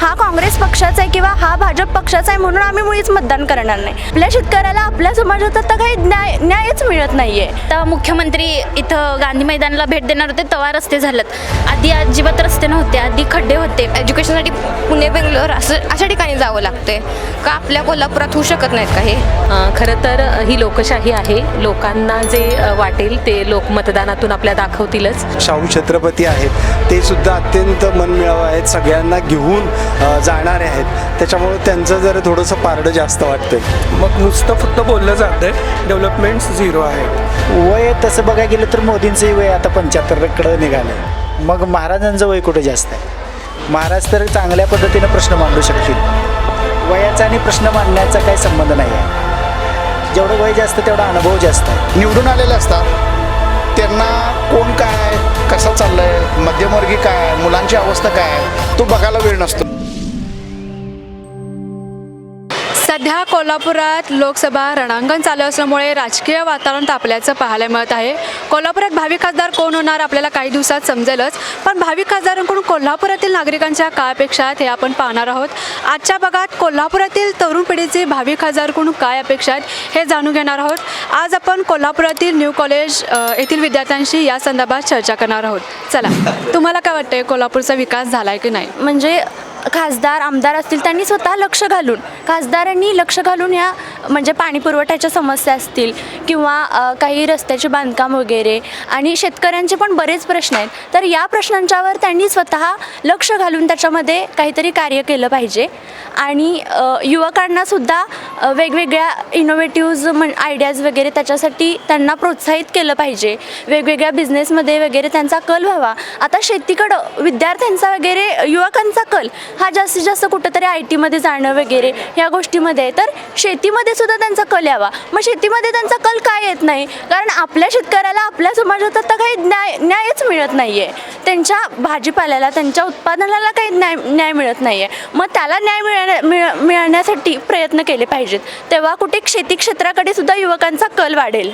हा काँग्रेस पक्षाचा आहे किंवा हा भाजप पक्षाचा आहे म्हणून आम्ही मुळीच मतदान करणार नाही. आपल्या शेतकऱ्याला आपल्या समाजात आता काही न्याय न्यायच मिळत नाही आहे आता मुख्यमंत्री इथं गांधी मैदानाला भेट देणार होते तेव्हा रस्ते झालेत. आधी अजिबात रस्ते नव्हते आधी खड्डे होते. एज्युकेशनसाठी पुणे बेंगलोर असं अशा ठिकाणी जावं लागते का आपल्या कोल्हापुरात होऊ शकत नाहीत का हे? खरं तर ही लोकशाही आहे. लोकांना जे वाटेल ते लोक मतदानातून आपल्या दाखवतीलच. शाहू छत्रपती आहेत. ते सुद्धा अत्यंत मनमिळावं आहेत. सगळ्यांना घेऊन जाणारे आहेत. त्याच्यामुळे त्यांचं जरा थोडंसं पारडं जास्त वाटतंय. मग नुसतं फक्त बोललं जातं डेव्हलपमेंट झिरो आहे. वय तसं बघायला गेलं तर मोदींचंही वय आता पंच्याहत्तरकडं निघालं मग महाराजांचं वय कुठं जास्त आहे? महाराज तर चांगल्या पद्धतीनं प्रश्न मांडू शकतील. वयाचा आणि प्रश्न मांडण्याचा काही संबंध नाही आहे. जेवढं वय जास्त तेवढा अनुभव जास्त आहे. निवडून आलेले असतात. त्यांना कोण काय कसं चाललंय मध्यमवर्गीय काय मुलांची अवस्था काय तो बघायला वेळ नसतो. सध्या कोल्हापुरात लोकसभा रणांगण चालू असल्यामुळे राजकीय वातावरण तापल्याचं पाहायला मिळत आहे. कोल्हापुरात भावी खासदार कोण होणार आपल्याला काही दिवसात समजेलच पण भावी खासदारांकडून कोल्हापुरातील नागरिकांच्या काय अपेक्षा आहेत हे आपण पाहणार आहोत. आजच्या भागात कोल्हापुरातील तरुण पिढीचे भावी खासदारकडून काय अपेक्षा आहेत हे जाणून घेणार आहोत. आज आपण कोल्हापुरातील न्यू कॉलेज येथील विद्यार्थ्यांशी या संदर्भात चर्चा करणार आहोत. चला तुम्हाला काय वाटतंय कोल्हापूरचा विकास झाला आहे की नाही? म्हणजे खासदार आमदार असतील त्यांनी स्वतः लक्ष घालून खासदारांनी लक्ष घालून ह्या म्हणजे पाणी पुरवठ्याच्या समस्या असतील किंवा काही रस्त्याचे बांधकाम वगैरे आणि शेतकऱ्यांचे पण बरेच प्रश्न आहेत. तर या प्रश्नांच्यावर त्यांनी स्वतः लक्ष घालून त्याच्यामध्ये काहीतरी कार्य केलं पाहिजे. आणि युवकांनासुद्धा वेगवेगळ्या इनोव्हेटिव्ज म्हण आयडियाज वगैरे त्याच्यासाठी त्यांना प्रोत्साहित केलं पाहिजे. वेगवेगळ्या बिझनेसमध्ये वगैरे त्यांचा कल व्हावा. आता शेतीकडं विद्यार्थ्यांचा वगैरे युवकांचा कल हा जास्तीत जास्त कुठंतरी आय टीमध्ये जाणं वगैरे ह्या गोष्टीमध्ये आहे. तर शेतीमध्ये सुद्धा त्यांचा कल यावा. मग शेतीमध्ये त्यांचा कल काय येत नाही? कारण आपल्या शेतकऱ्याला आपल्या समाजात आता काही न्याय न्यायच मिळत नाही आहे त्यांच्या भाजीपाल्याला त्यांच्या उत्पादनाला काही न्याय न्याय मिळत नाही आहे मग त्याला न्याय मिळण्या मिळ मिळण्यासाठी प्रयत्न केले पाहिजेत. तेव्हा कुठे शेती क्षेत्राकडे सुद्धा युवकांचा कल वाढेल.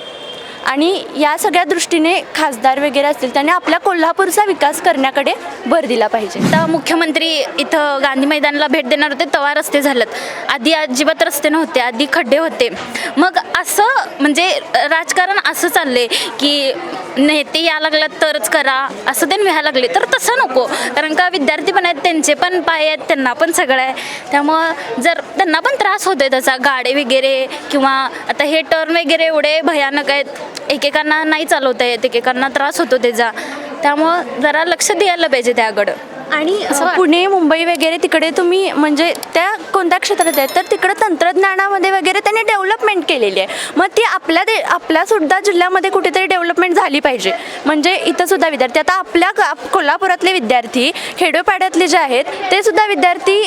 आणि या सगळ्या दृष्टीने खासदार वगैरे असतील त्यांनी आपल्या कोल्हापूरचा विकास करण्याकडे भर दिला पाहिजे. तर मुख्यमंत्री इथं गांधी मैदानाला भेट देणार होते तेव्हा रस्ते झालेत. आधी अजिबात रस्ते नव्हते आधी खड्डे होते. मग असं म्हणजे राजकारण असं चाललंय की नेते या लागलात तरच करा असं ते व्हायला लागले. तर तसं नको कारण का विद्यार्थी पण आहेत त्यांचे पण पाय आहेत त्यांना पण सगळं आहे. त्यामुळं जर त्यांना पण त्रास होतोय त्याचा गाडे वगैरे किंवा आता हे टर्न वगैरे एवढे भयानक आहेत एकेकांना नाही चालवता येत एकेकांना त्रास होतो त्याचा. त्यामुळं जरा लक्ष द्यायला पाहिजे त्याकडं. आणि पुणे मुंबई वगैरे तिकडे तुम्ही म्हणजे त्या कोणत्या क्षेत्रात आहेत? तर तिकडे तंत्रज्ञानामध्ये वगैरे त्यांनी डेव्हलपमेंट केलेली आहे. मग ती आपल्या दे आपल्या सुद्धा जिल्ह्यामध्ये कुठेतरी डेव्हलपमेंट झाली पाहिजे. म्हणजे इथं सुद्धा विद्यार्थी आता आपल्या कोल्हापुरातले विद्यार्थी खेडोपाड्यातले जे आहेत ते सुद्धा विद्यार्थी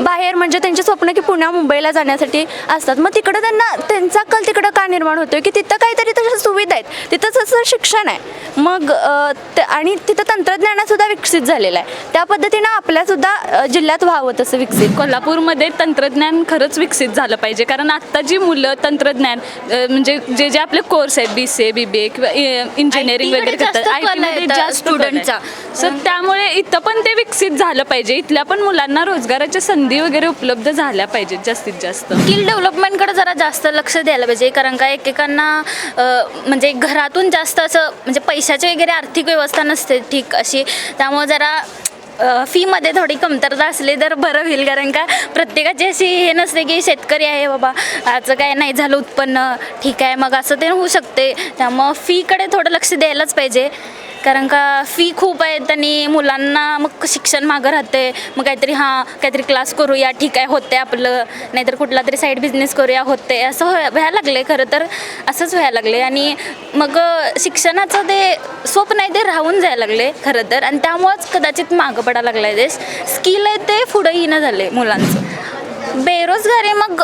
बाहेर म्हणजे त्यांचे स्वप्न की पुण्या मुंबईला जाण्यासाठी असतात. मग तिकडं त्यांना त्यांचा कल तिकडं का निर्माण होतोय? की तिथं काहीतरी तशा सुविधा आहेत. तिथं तसं शिक्षण आहे. मग आणि तिथं तंत्रज्ञानासुद्धा विकसित झालेलं आहे. त्या पद्धतीनं आपल्यासुद्धा अ, जिल्ह्यात व्हावं तसं विकसित. कोल्हापूरमध्ये तंत्रज्ञान खरंच विकसित झालं पाहिजे. कारण आत्ता जी मुलं तंत्रज्ञान म्हणजे जे जे आपले कोर्स आहेत बी सी ए बी बी ए किंवा इंजिनिअरिंग वगैरे करतात त्या जास्त स्टुडंटचा. स्टुडंटचा सो त्यामुळे इथं पण ते विकसित झालं पाहिजे. इथल्या पण मुलांना रोजगाराच्या संधी वगैरे उपलब्ध झाल्या पाहिजेत जास्तीत जास्त. स्किल डेव्हलपमेंटकडे जरा जास्त लक्ष द्यायला पाहिजे. कारण का एकेकांना म्हणजे घरातून जास्त असं म्हणजे पैशाची वगैरे आर्थिक व्यवस्था नसते ठीक अशी. त्यामुळे जरा फीमध्ये थोडी कमतरता असली तर बरं होईल कारण का प्रत्येकाची अशी हे नसते की शेतकरी आहे बाबा आजचं काय नाही झालं उत्पन्न ठीक आहे मग असं ते होऊ शकते. त्यामुळं फीकडे थोडं लक्ष द्यायलाच पाहिजे. कारण का फी खूप आहेत आणि मुलांना मग शिक्षण मागं राहते मग काहीतरी हां काहीतरी क्लास करूया ठीक आहे होते आपलं. नाहीतर कुठला तरी साईड बिझनेस करूया होते असं व्हाय व्हायला लागले खरं तर. असंच व्हायला लागले आणि मग शिक्षणाचं ते स्वप्न आहे ते राहून जायला लागले खरं तर. आणि त्यामुळंच कदाचित मागं पडायला लागलं आहे देश. स्किल आहे ते पुढं येणं झाले मुलांचं. बेरोजगारी मग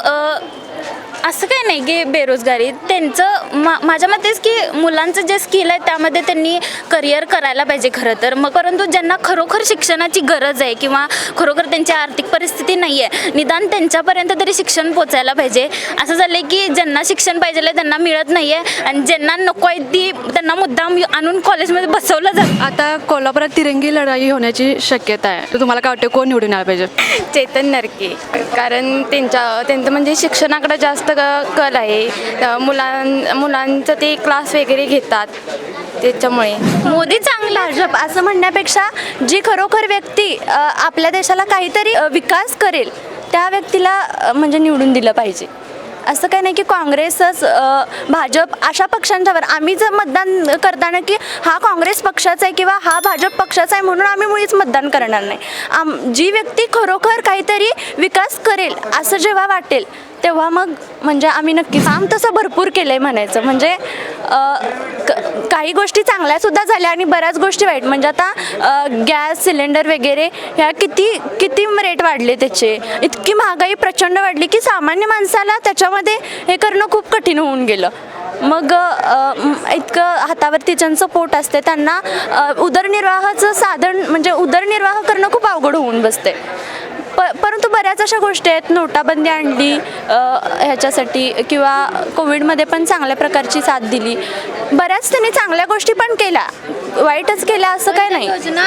असं काही नाही की बेरोजगारी. त्यांचं मा माझ्या मतेच की मुलांचं जे स्किल आहे त्यामध्ये त्यांनी करिअर करायला पाहिजे खरं तर. मग परंतु ज्यांना खरोखर शिक्षणाची गरज आहे किंवा खरोखर त्यांची आर्थिक परिस्थिती नाही आहे निदान त्यांच्यापर्यंत तरी शिक्षण पोचायला पाहिजे. असं झालं की ज्यांना शिक्षण पाहिजे त्यांना मिळत नाही आहे आणि ज्यांना नको आहे ती त्यांना मुद्दाम आणून कॉलेजमध्ये बसवलं जातं. आता कोल्हापुरात तिरंगी लढाई होण्याची शक्यता आहे. तर तुम्हाला काय वाटतं कोण निवडून यायला पाहिजे? चेतन नरके. कारण त्यांच्या त्यांचं म्हणजे शिक्षणाकडे जास्त क- कल आहे. मुलां मुलांचं ते क्लास वगैरे घेतात. त्याच्यामुळे. मोदी चांगला भाजप असं म्हणण्यापेक्षा जी खरोखर व्यक्ती आपल्या देशाला काहीतरी विकास करेल त्या व्यक्तीला म्हणजे निवडून दिलं पाहिजे. असं काही नाही की काँग्रेसच भाजप अशा पक्षांच्यावर. आम्ही जर मतदान करताना की हा काँग्रेस पक्षाचा आहे किंवा हा भाजप पक्षाचा आहे म्हणून आम्ही मुळीच मतदान करणार नाही. आम जी व्यक्ती खरोखर काहीतरी विकास करेल असं जेव्हा वाटेल तेव्हा मग म्हणजे आम्ही नक्की काम तसं भरपूर केलं आहे म्हणायचं. म्हणजे क- काही गोष्टी चांगल्यासुद्धा झाल्या आणि बऱ्याच गोष्टी वाईट. म्हणजे आता गॅस सिलेंडर वगैरे ह्या किती किती रेट वाढले त्याचे? इतकी महागाई प्रचंड वाढली की सामान्य माणसाला त्याच्यामध्ये हे करणं खूप कठीण होऊन गेलं. मग इतकं हातावरती ज्यांचं पोट असते त्यांना उदरनिर्वाहाचं साधन म्हणजे उदरनिर्वाह करणं खूप अवघड होऊन बसते प परंतु बऱ्याच अशा गोष्टी आहेत. नोटाबंदी आणली ह्याच्यासाठी किंवा कोविडमध्ये पण चांगल्या प्रकारची साथ दिली. बऱ्याच त्यांनी चांगल्या गोष्टी पण केल्या. वाईटच केल्या असं काय नाही. योजना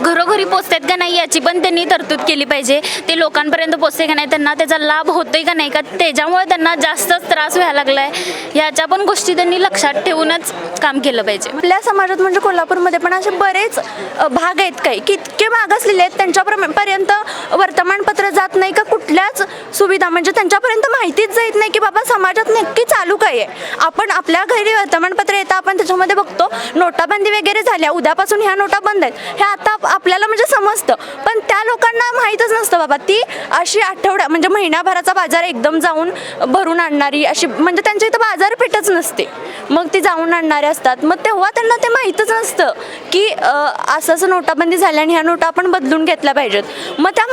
घरोघरी पोचतात का नाही याची पण त्यांनी तरतूद केली पाहिजे. ते लोकांपर्यंत पोचते का नाही त्यांना त्याचा लाभ होतोय का नाही का त्याच्यामुळे त्यांना जास्तच त्रास व्हायला लागलाय. ह्याच्या पण गोष्टी त्यांनी लक्षात ठेवूनच काम केलं पाहिजे. आपल्या समाजात म्हणजे कोल्हापूरमध्ये पण असे बरेच भाग आहेत काही. की इतके मागासलेले आहेत त्यांच्यापर्यंत वर्तमानपत्र जात नाही का कुठल्याच सुविधा? म्हणजे त्यांच्यापर्यंत माहितीच जात नाही की बाबा समाजात नक्की चालू काय आहे. आपण आपल्या घरी वर्तमानपत्र येतं आपण त्याच्यामध्ये बघतो नोटाबंदी वगैरे झाल्या उद्यापासून ह्या नोटा बंद आहेत. हे आता आपल्याला म्हणजे समजतं. पण त्या लोकांना माहीतच नसतं बाबा. ती अशी आठवड्या म्हणजे महिनाभराचा बाजार एकदम जाऊन भरून आणणारी अशी म्हणजे त्यांच्या इथं बाजारपेठच नसते. मग ती जाऊन आणणारे असतात. मग तेव्हा त्यांना ते माहीतच नसतं की असं असं नोटाबंदी झाल्या आणि ह्या नोटा आपण बदलून घेतल्या पाहिजेत. मग त्या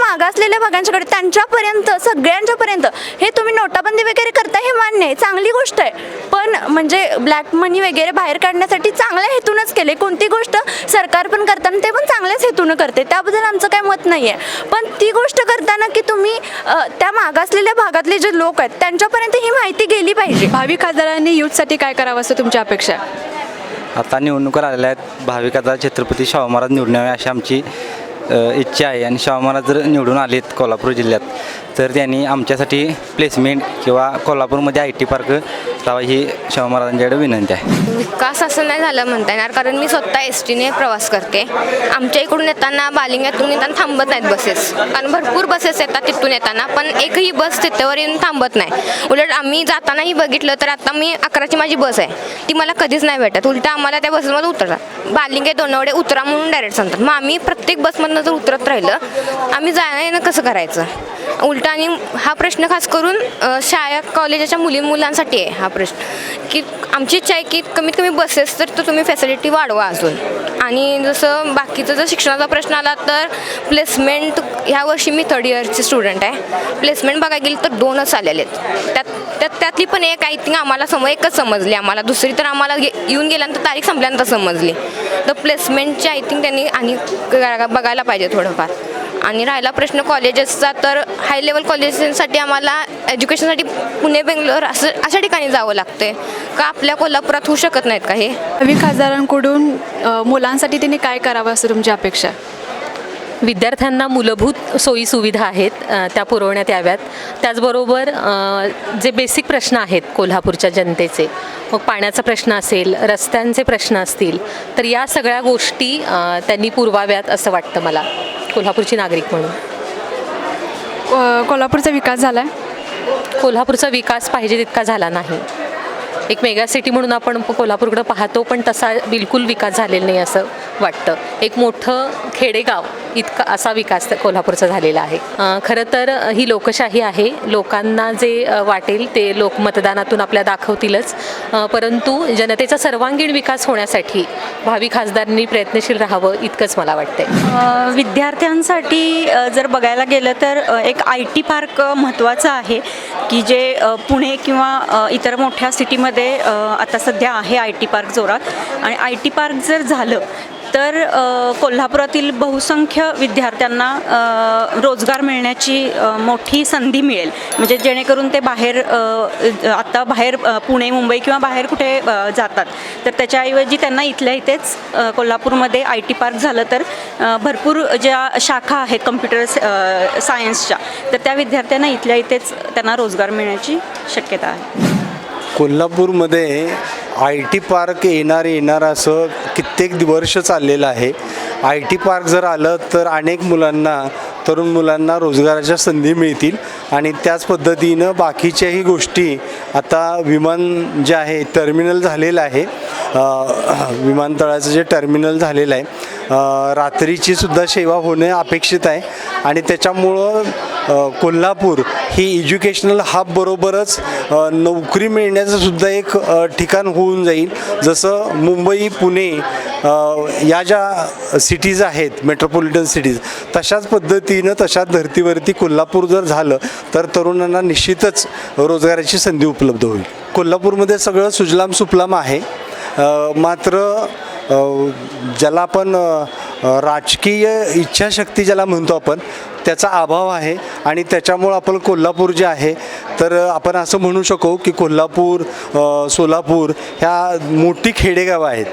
मागासलेल्या भागांच्याकडे त्यांच्यापर्यंत सगळ्यांच्यापर्यंत हे तुम्ही नोटाबंदी वगैरे करता हे मान्य आहे चांगली गोष्ट आहे. पण म्हणजे ब्लॅक मनी वगैरे बाहेर काढण्यासाठी चांगल्या हेतूनच केले. कोणती गोष्ट सरकार पण करताना ते पण चांगल्याच हेतूनं करते. त्याबद्दल आमचं काही मत नाही आहे पण ती गोष्ट करताना की तुम्ही त्या मागासलेल्या भागातले जे लोक आहेत त्यांच्यापर्यंत ही माहिती गेली पाहिजे. भावी खासदारांनी युथसाठी काय करावं असं तुमची अपेक्षा आहे? आता निवडणुका आलेल्या आहेत. भाविक आता छत्रपती शाहू महाराज निवडून यावे अशी आमची इच्छा आहे. आणि शाहू महाराज जर निवडून आलेत कोल्हापूर जिल्ह्यात तर त्यांनी आमच्यासाठी प्लेसमेंट किंवा कोल्हापूरमध्ये आय टी पार्क लावा ही शाहू महाराजांच्याकडे विनंती आहे. विकास असं नाही झालं म्हणता येणार कारण मी स्वतः एस टीने प्रवास करते. आमच्या इकडून येताना बालिंग्यातून येताना थांबत नाहीत बसेस कारण भरपूर बसेस येतात तिथून येताना पण एकही बस तिथेवर येऊन थांबत नाही. उलट आम्ही जातानाही बघितलं तर आता मी अकराची माझी बस आहे. ती मला कधीच नाही भेटत. उलट आम्हाला त्या बसमध्ये उतरतात. बालिंगे दोनवडे उतरा म्हणून डायरेक्ट सांगतात. मग आम्ही प्रत्येक बसमधनं जर उतरत राहिलं आम्ही जाणं येणं कसं करायचं? उलट आणि हा प्रश्न खास करून शाळा कॉलेजाच्या मुली मुलांसाठी आहे हा प्रश्न. की आमची इच्छा आहे की कमीत कमी बसेस तर तुम्ही फॅसिलिटी वाढवा अजून. आणि जसं बाकीचं जर शिक्षणाचा प्रश्न आला तर प्लेसमेंट ह्या वर्षी मी थर्ड इयरची स्टुडंट आहे. प्लेसमेंट बघायला गेली तर दोनच आलेले आहेत. त्यात त्यात त्यातली पण एक आय थिंक आम्हाला सम एकच समजली आम्हाला. दुसरी तर आम्हाला गे- येऊन गेल्यानंतर तारीख संपल्यानंतर समजली. तर प्लेसमेंटची आय थिंक त्यांनी आणि बघायला पाहिजे थोडंफार. आणि राहिला प्रश्न कॉलेजेसचा तर हाय लेवल कॉलेजेससाठी आम्हाला एज्युकेशनसाठी पुणे बेंगलोर असं अशा ठिकाणी जावं लागते का आपल्या कोल्हापुरात होऊ शकत नाहीत का हे? भावी खासदारांकडून मुलांसाठी त्यांनी काय करावं असं तुमची अपेक्षा? आहे विद्यार्थ्यांना मूलभूत सोयी सुविधा आहेत त्या पुरवण्यात याव्यात. त्याचबरोबर जे बेसिक प्रश्न आहेत कोल्हापूरच्या जनतेचे मग पाण्याचा प्रश्न असेल रस्त्यांचे प्रश्न असतील तर या सगळ्या गोष्टी त्यांनी पुरवाव्यात असं वाटतं मला. कोल्हापूरची नागरिक म्हणून. कोल्हापूरचा विकास झाला आहे कोल्हापूरचा विकास पाहिजे तितका झाला नाही. एक मेगा सिटी म्हणून आपण कोल्हापूरकडं पाहतो पण तसा बिलकुल विकास झालेला नाही असं वाटतं. एक मोठं खेडेगाव इतका असा विकास कोल्हापूरचा झालेला आहे. खरं तर ही लोकशाही आहे. लोकांना जे वाटेल ते लोक मतदानातून आपल्या दाखवतीलच. परंतु जनतेचा सर्वांगीण विकास होण्यासाठी भावी खासदारांनी प्रयत्नशील राहावं इतकंच मला वाटतंय. विद्यार्थ्यांसाठी जर बघायला गेलं तर एक आय टी पार्क महत्त्वाचा महत्त्वाचं आहे. की जे पुणे किंवा इतर मोठ्या सिटीमध्ये आता सध्या आहे आय टी पार्क जोरात. आणि आय टी पार्क जर झालं तर कोल्हापुरातील बहुसंख्य विद्यार्थ्यांना रोजगार मिळण्याची मोठी संधी मिळेल. म्हणजे जेणेकरून ते बाहेर आत्ता बाहेर पुणे मुंबई किंवा बाहेर कुठे जातात. तर त्याच्याऐवजी त्यांना इथल्या इथेच कोल्हापूरमध्ये आय टी पार्क झालं तर भरपूर ज्या शाखा आहेत कम्प्युटर सायन्सच्या तर त्या विद्यार्थ्यांना इथल्या इथेच त्यांना रोजगार मिळण्याची शक्यता आहे. कोल्हापूरमध्ये आय टी पार्क येणार येणार असं कित्येक वर्ष चाललेलं आहे. आय टी पार्क जर आलं तर अनेक मुलांना तरुण मुलांना रोजगाराच्या संधी मिळतील आणि त्याच पद्धतीनं बाकीच्याही गोष्टी आता विमान जे आहे टर्मिनल झालेलं आहे. विमानतळाचं जे टर्मिनल झालेलं आहे. रात्रीची सुद्धा सेवा होणे अपेक्षित आहे आणि त्याच्यामुळं कोल्हापूर ही एज्युकेशनल हबबरोबरच नोकरी मिळण्याचं सुद्धा एक ठिकाण होऊन जाईल. जसं मुंबई पुणे या ज्या सिटीज आहेत मेट्रोपॉलिटन सिटीज तशाच पद्धतीनं तशाच धर्तीवरती कोल्हापूर जर झालं तर तरुणांना निश्चितच रोजगाराची संधी उपलब्ध होईल. कोल्हापूरमध्ये सगळं सुजलाम सुफलाम आहे मात्र ज्याला आपण राजकीय इच्छाशक्ती ज्याला म्हणतो आपण त्याचा अभाव आहे आणि त्याच्यामुळं आपण कोल्हापूर जे आहे तर आपण असं म्हणू शकू की कोल्हापूर सोलापूर ह्या मोठी खेडेगावं आहेत.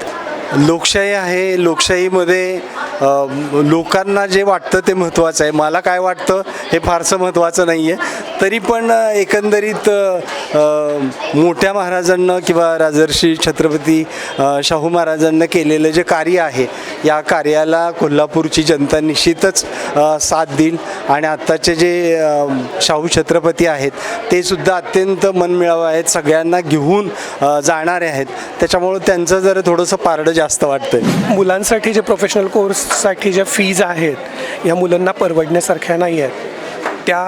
लोकशाही आहे लोकशाहीमध्ये लोकांना जे वाटतं ते महत्त्वाचं आहे. मला काय वाटतं हे फारसं महत्त्वाचं नाही आहे. तरी पण एकंदरीत मोठ्या महाराजांना किंवा राजर्षी छत्रपती शाहू महाराजांना केलेलं जे कार्य आहे या कार्याला कोल्हापूरची जनता निश्चितच साथ देईल. आणि आत्ताचे जे शाहू छत्रपती आहेत ते सुद्धा अत्यंत मनमिळावं आहेत. सगळ्यांना घेऊन जाणारे आहेत. त्याच्यामुळं त्यांचं जरा थोडंसं पारडं जास्त वाटतं मुलांसाठी जे प्रोफेशनल कोर्स साठी ज्या फीज आहेत या मुलांना परवडण्यासारख्या नाही आहेत. त्या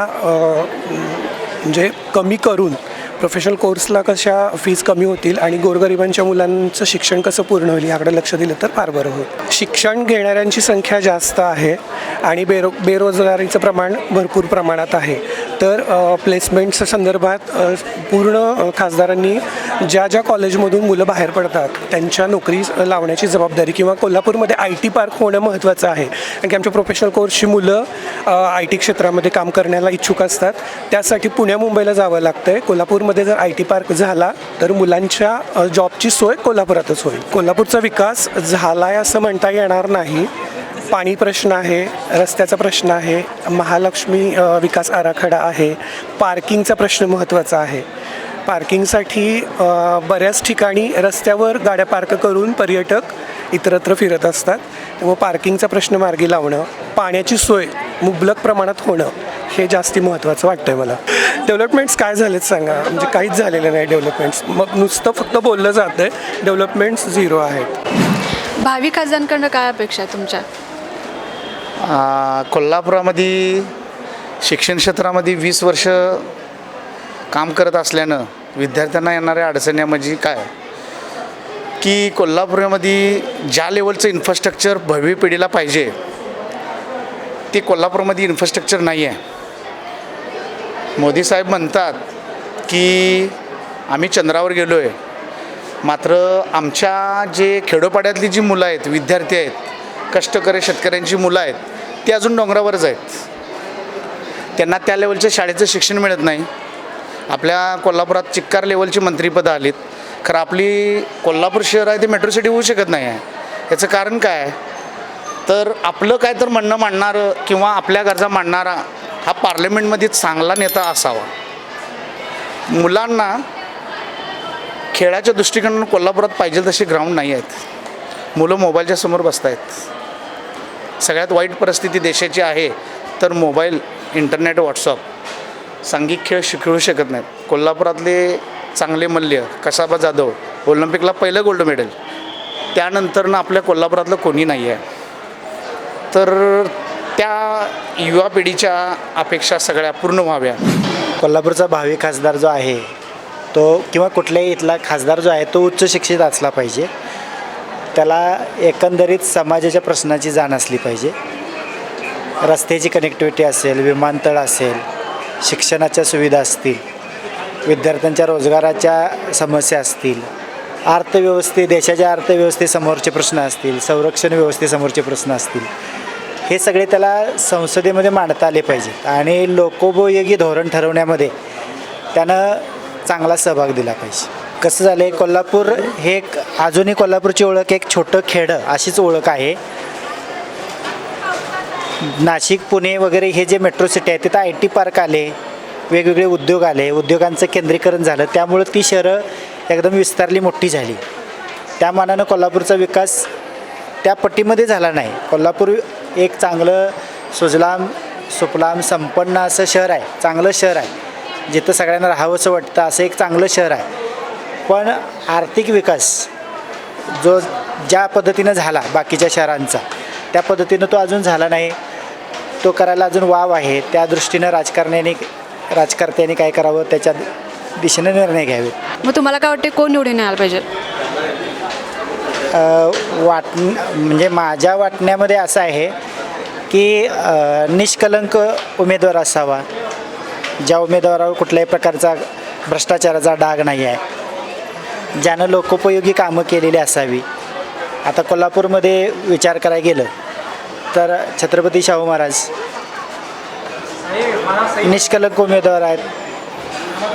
म्हणजे कमी करून प्रोफेशनल कोर्सला कशा फीज कमी होतील आणि गोरगरिबांच्या मुलांचं शिक्षण कसं पूर्ण होईल याकडे लक्ष दिलं तर फार बरं होईल. शिक्षण घेणाऱ्यांची संख्या जास्त आहे आणि बेरो बेरोजगारीचं प्रमाण भरपूर प्रमाणात आहे. तर प्लेसमेंटच्या संदर्भात पूर्ण खासदारांनी ज्या ज्या कॉलेजमधून मुलं बाहेर पडतात त्यांच्या नोकरी लावण्याची जबाबदारी किंवा कोल्हापूरमध्ये आय टी पार्क होणं महत्त्वाचं आहे. कारण की आमच्या प्रोफेशनल कोर्सची मुलं आय टी क्षेत्रामध्ये काम करण्याला इच्छुक असतात. त्यासाठी पुण्या मुंबईला जावं लागतं आहे कोल्हापूर कोल्हापूरमध्ये जर आय टी पार्क झाला तर मुलांच्या जॉबची सोय कोल्हापुरातच होईल. कोल्हापूरचा विकास झाला आहे असं म्हणता येणार नाही. पाणी प्रश्न आहे रस्त्याचा प्रश्न आहे महालक्ष्मी विकास आराखडा आहे पार्किंगचा प्रश्न महत्त्वाचा आहे. पार्किंगसाठी बऱ्याच ठिकाणी रस्त्यावर गाड्या पार्क करून पर्यटक इतरत्र फिरत असतात. त्यामुळे पार्किंगचा प्रश्न मार्गी लावणं पाण्याची सोय मुबलक प्रमाणात होणं हे जास्ती महत्त्वाचं वाटतं आहे मला. डेव्हलपमेंट्स काय झालेत सांगा? म्हणजे काहीच झालेलं नाही डेव्हलपमेंट्स. मग नुसतं फक्त बोललं जातं आहे डेव्हलपमेंट्स झिरो आहेत. भावी खासदारांकडनं काय अपेक्षा आहे तुमच्या? कोल्हापुरामध्ये शिक्षण क्षेत्रामध्ये वीस वर्ष काम करत असल्यानं विद्यार्थ्यांना येणाऱ्या अडचणी म्हणजे काय? की कोल्हापूरमध्ये ज्या लेवलचं इन्फ्रास्ट्रक्चर भव्य पिढीला पाहिजे ते कोल्हापूरमध्ये इन्फ्रास्ट्रक्चर नाही आहे मोदी साहेब म्हणतात की आम्ही चंद्रावर गेलो आहे मात्र आमच्या जे खेडोपाड्यातली जी मुलं आहेत विद्यार्थी आहेत कष्टकरी शेतकऱ्यांची मुलं आहेत ती अजून डोंगरावरच आहेत. त्यांना त्या लेवलच्या शाळेचं शिक्षण मिळत नाही. आपल्या कोल्हापुरात चिक्कार लेवलची मंत्रीपदं आलीत. खरं आपली कोल्हापूर शहर आहे ते मेट्रो सिटी होऊ शकत नाही आहे. याचं कारण काय तर आपलं काय तर म्हणणं मांडणारं किंवा आपल्या गरजा मांडणारा हा पार्लमेंटमध्ये चांगला नेता असावा. मुलांना खेळाच्या दृष्टिकोनातून कोल्हापुरात पाहिजे तसे ग्राउंड नाही आहेत. मुलं मोबाईलच्या समोर बसत आहेत सगळ्यात वाईट परिस्थिती देशाची आहे तर मोबाईल इंटरनेट व्हॉट्सअप सांघिक खेळ शिकवू शकत नाहीत. कोल्हापुरातले चांगले मल्ल्य कसाबा जाधव ऑलिम्पिकला पहिलं गोल्ड मेडल त्यानंतरनं आपल्या कोल्हापुरातलं कोणी नाही आहे तर त्या युवा पिढीच्या अपेक्षा सगळ्या पूर्ण व्हाव्या. कोल्हापूरचा भावी खासदार जो आहे तो किंवा कुठल्याही इथला खासदार जो आहे तो उच्च शिक्षित असला पाहिजे. त्याला एकंदरीत समाजाच्या प्रश्नाची जाण असली पाहिजे. रस्त्याची कनेक्टिव्हिटी असेल विमानतळ असेल शिक्षणाच्या सुविधा असतील विद्यार्थ्यांच्या रोजगाराच्या समस्या असतील अर्थव्यवस्थे देशाच्या अर्थव्यवस्थेसमोरचे प्रश्न असतील संरक्षण व्यवस्थेसमोरचे प्रश्न असतील हे सगळे त्याला संसदेमध्ये मांडता आले पाहिजेत. आणि लोकोपयोगी धोरण ठरवण्यामध्ये त्यानं चांगला सहभाग दिला पाहिजे. कसं झालं आहे कोल्हापूर हे एक अजूनही कोल्हापूरची ओळख एक छोटं खेडं अशीच ओळख आहे. नाशिक पुणे वगैरे हे जे मेट्रो सिटी आहे तिथं आय टी पार्क आले वेगवेगळे उद्योग आले. उद्योगांचं केंद्रीकरण झालं. त्यामुळं ती शहरं एकदम विस्तारली मोठी झाली. त्या मानानं कोल्हापूरचा विकास त्या पट्टीमध्ये झाला नाही. कोल्हापूर एक चांगलं सुजलाम सुफलाम संपन्न असं शहर आहे. चांगलं शहर आहे. जिथं सगळ्यांना राहावंसं वाटतं असं एक चांगलं शहर आहे. पण आर्थिक विकास जो ज्या पद्धतीनं झाला बाकीच्या शहरांचा त्या पद्धतीनं तो अजून झाला नाही. तो करायला अजून वाव आहे. त्या दृष्टीनं राजकारण्याने राजकर्त्यांनी काय करावं त्याच्या दिशेने निर्णय घ्यावेत मग तुम्हाला काय वाटते कोण निवडून यायला पाहिजे? वाट म्हणजे माझ्या वाटण्यामध्ये असं आहे की निष्कलंक उमेदवार असावा. ज्या उमेदवारावर कुठल्याही प्रकारचा भ्रष्टाचाराचा डाग नाही आहे ज्यानं लोकोपयोगी कामं केलेली असावी. आता कोल्हापूरमध्ये विचार करायला गेलं तर छत्रपती शाहू महाराज निष्कलंक उमेदवार आहेत.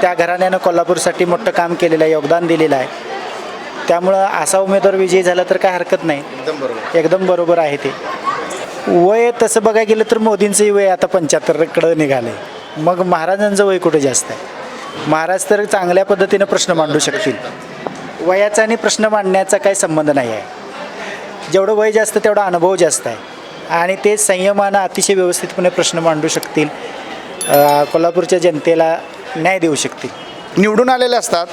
त्या घराण्यानं कोल्हापूरसाठी मोठं काम केलेलं आहे योगदान दिलेलं आहे. त्यामुळं असा उमेदवार विजयी झाला तर काय हरकत नाही. एकदम बरोबर. एकदम बरोबर आहे ते. वय तसं बघायला गेलं तर मोदींचंही वय आता पंच्याहत्तरकडं निघालं आहे मग महाराजांचं वय कुठं जास्त आहे? महाराज तर चांगल्या पद्धतीनं प्रश्न मांडू शकतील. वयाचा आणि प्रश्न मांडण्याचा काही संबंध नाही आहे. जेवढं वय जास्त तेवढा अनुभव जास्त आहे. आणि ते संयमानं अतिशय व्यवस्थितपणे प्रश्न मांडू शकतील. कोल्हापूरच्या जनतेला न्याय देऊ शकतील. निवडून आलेले असतात.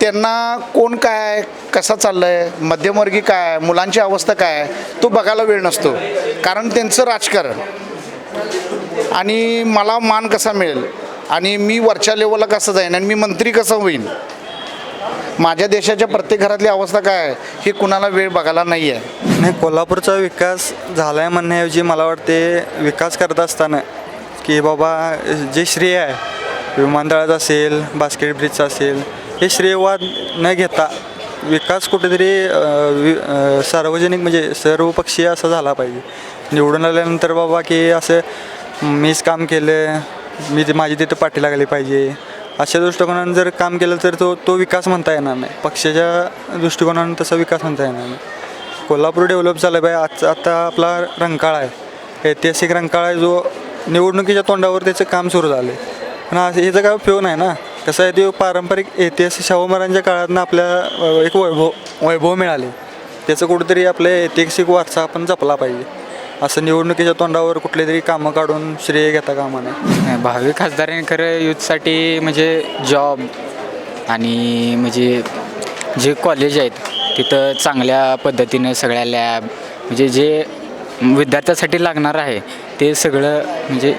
त्यांना कोण काय कसा चाललं आहे मध्यमवर्गीय काय आहे, मुलांची अवस्था काय आहे तो बघायला वेळ नसतो. कारण त्यांचं राजकारण. आणि मला मान कसा मिळेल? आणि मी वरच्या लेवलला कसं जाईन? आणि मी मंत्री कसं होईन? माझ्या देशाच्या प्रत्येक घरातली अवस्था काय आहे ही कुणाला वेळ बघायला नाही आहे. नाही कोल्हापूरचा विकास झाला आहे म्हणण्याऐवजी मला वाटते विकास करत असताना की बाबा जे श्रेय आहे विमानतळाचं असेल बास्केट ब्रिजचं असेल हे श्रेयवाद न घेता विकास कुठेतरी वि सार्वजनिक म्हणजे सर्वपक्षीय असा झाला पाहिजे. निवडून आल्यानंतर बाबा की असं मीच काम केलं मी ते- माझी तिथं पाठी लागली पाहिजे. अशा दृष्टिकोनानं जर काम केलं तर तो तो विकास म्हणता येणार नाही. पक्षाच्या दृष्टिकोनानं तसा विकास म्हणता येणार नाही. कोल्हापूर डेव्हलप झालं पाहिजे आज आता आपला रंकाळा आहे. ऐतिहासिक रंकाळा आहे जो निवडणुकीच्या तोंडावर त्याचं काम सुरू झालं आहे पण असं ह्याचा काय उपयोग नाही ना? कसं आहे ते पारंपरिक ऐतिहासिक शाहू महाराजांच्या काळातनं आपल्या एक वैभव वैभव मिळाले. त्याचं कुठेतरी आपलं ऐतिहासिक वारसा आपण जपला पाहिजे. असं निवडणुकीच्या तोंडावर कुठले तरी कामं काढून श्रेय घेता कामा नये. भावी खासदारांनी खरं यूथसाठी म्हणजे जॉब आणि म्हणजे जे कॉलेज आहेत तिथं चांगल्या पद्धतीनं सगळ्या लॅब म्हणजे जे विद्यार्थ्यासाठी लागणार आहे ते सगळं म्हणजे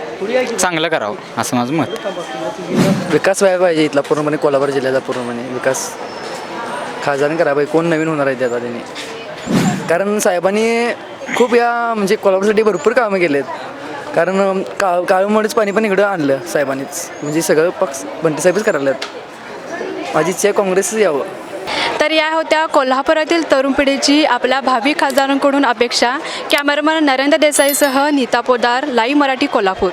चांगलं करावं असं माझं मत. विकास व्हायला पाहिजे इथला पूर्णपणे कोल्हापूर जिल्ह्याचा पूर्णपणे विकास. खासदारांनी करायला पाहिजे कोण नवीन होणार आहे त्याचा त्यांनी? कारण साहेबांनी खूप या म्हणजे कोल्हापूरसाठी भरपूर कामं केलेत. कारण का काळूमध्येच पाणी पण इकडं आणलं साहेबांनीच. म्हणजे सगळं पक्ष बंटी साहेबच करायला माझी इच्छा आहे काँग्रेसच यावं. तर या होत्या कोल्हापुरातील तरुण पिढीची आपल्या भावी खासदारांकडून अपेक्षा. कॅमेरामन नरेंद्र देसाईसह नीता पोदार लाईव्ह मराठी कोल्हापूर.